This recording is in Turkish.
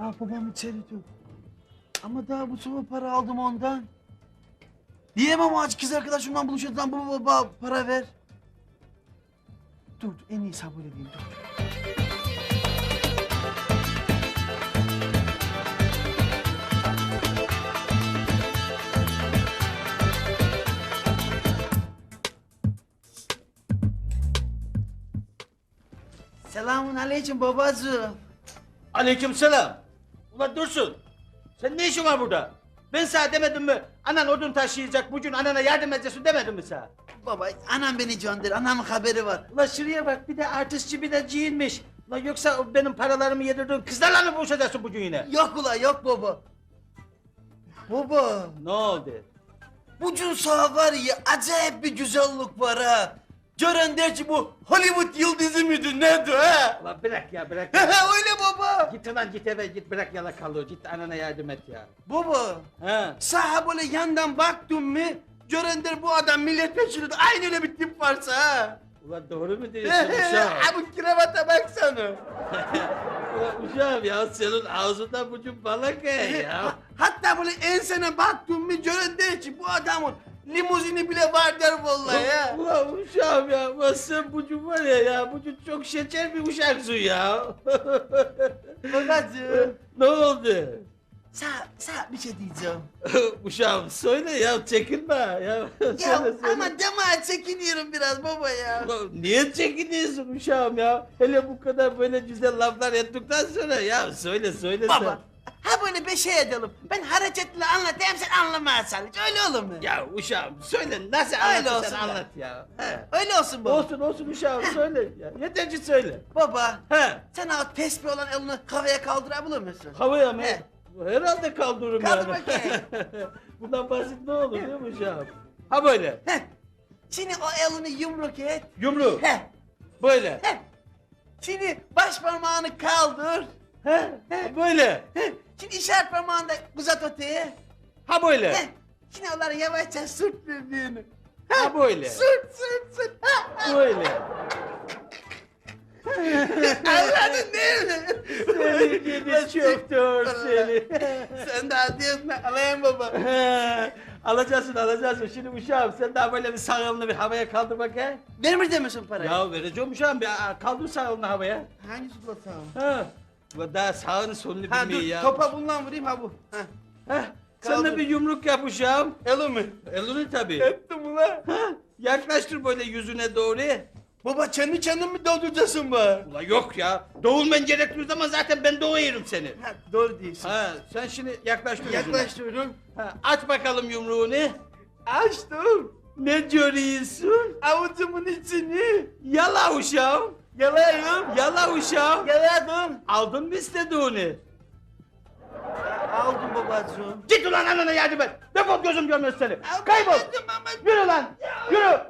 Aa babam içeri dur. Ama daha bu sabah para aldım ondan. Diyemem aç kız arkadaşımdan buluşacağım baba baba para ver. Dur dur, en iyisi ha böyle diyeyim dur. Selamun aleyküm babacığım. Aleykümselam. Ulan Dursun. Sen ne işin var burada? Ben sana demedim mi? Anan odun taşıyacak, bugün anana yardım edeceksin demedim mi sana? Baba anam beni gönder anamın haberi var. Ulan şuraya bak bir de artistçi bir de giyinmiş. Ulan yoksa o benim paralarımı yedirdiğin kızlarla mı buluşacaksın bugün yine? Yok ula yok baba. Baba Ne oldu? bugün sağ var ya acayip bir güzellik var ha. Gören der ki bu Hollywood yıldızı mıydı nedir ha? Ulan bırak ya bırak. Öyle baba. git lan git eve git bırak yalakalığı git anana yardım et ya. Baba Ha. sağa böyle yandan baktım mı gören der bu adam milletvekili aynı öyle bir tip varsa ha. Ulan doğru mu diyorsun uşağım? ha bu kravata baksana. Ulan uşağım ya senin ağzından bugün balık ye ya. Hatta böyle ensene baktım mı gören der ki bu adamın limuzini bile var der vallahi ya. Ulan uşağım ya, sen bugün var ya ya, bugün çok şeker bir uşaksın ya. Babacığım. ne oldu? Sağ, sağ bir şey diyeceğim. uşağım söyle ya, çekinme ya. Ya söyle, söyle. ama deme çekiniyorum biraz baba ya. Ulan niye çekiniyorsun uşağım ya? Hele bu kadar böyle güzel laflar ettikten sonra ya söyle söyle Baba. Ha böyle bir şey edelim. Ben hareketle anlatayım sen anlamaya çalış. Öyle olur mu? Ya uşağım söyle nasıl Öyle anlatırsan olsun ya. anlat ya. He. Öyle olsun baba. Olsun olsun uşağım söyle ya. Yeter ki söyle. Baba. He. Sen o tesbih olan elini havaya kaldırabilir misin? Havaya mı? He. Herhalde kaldırırım Kaldır yani. bakayım. Bundan basit ne olur değil mi uşağım? Ha böyle. Heh. Şimdi o elini yumruk et. Yumru. Heh. Böyle. Heh. Şimdi baş parmağını kaldır. He. He. Böyle. Heh. Şimdi işaret parmağını da uzat öteye. Ha böyle. Heh. Şimdi onları yavaşça sürt birbirini. Ha böyle. Sürt sürt sürt. Ha, ha. Böyle. Anladın değil mi? Seni gidi çöktür seni. Sen daha diyorsun alayım baba. Alacaksın alacaksın. Şimdi uşağım sen daha böyle bir sağ elini bir havaya kaldır bakayım. Vermir demişsin parayı. Ya vereceğim uşağım bir aa, kaldır sağ elini havaya. Hangisi bu tamam? Ha. Daha sağını solunu Ha bilmiyor dur ya. topa bundan vurayım ha bu. Ha. Heh, Sen Kaldır. bir yumruk yap uşağım. Elimi. Elini tabii. Ettim ulan. Ha, yaklaştır böyle yüzüne doğru. Baba kendi kendin mi dolduracaksın bana? Ula yok ya. Doğulman gerektiği zaman zaten ben doğuyorum seni. Ha, doğru diyorsun. Ha, sen şimdi yaklaştır yüzüne. Yaklaştırıyorum. Ha, aç bakalım yumruğunu. Açtım. Ne görüyorsun? Avucumun içini. Yala uşağım. Yalayım. Yala uşağım. Yaladım. Aldın mı istediğini? Aldım babacığım. Git ulan anana yardım et. Defol gözüm görmez seni. Kaybol. Yürü lan. Yürü.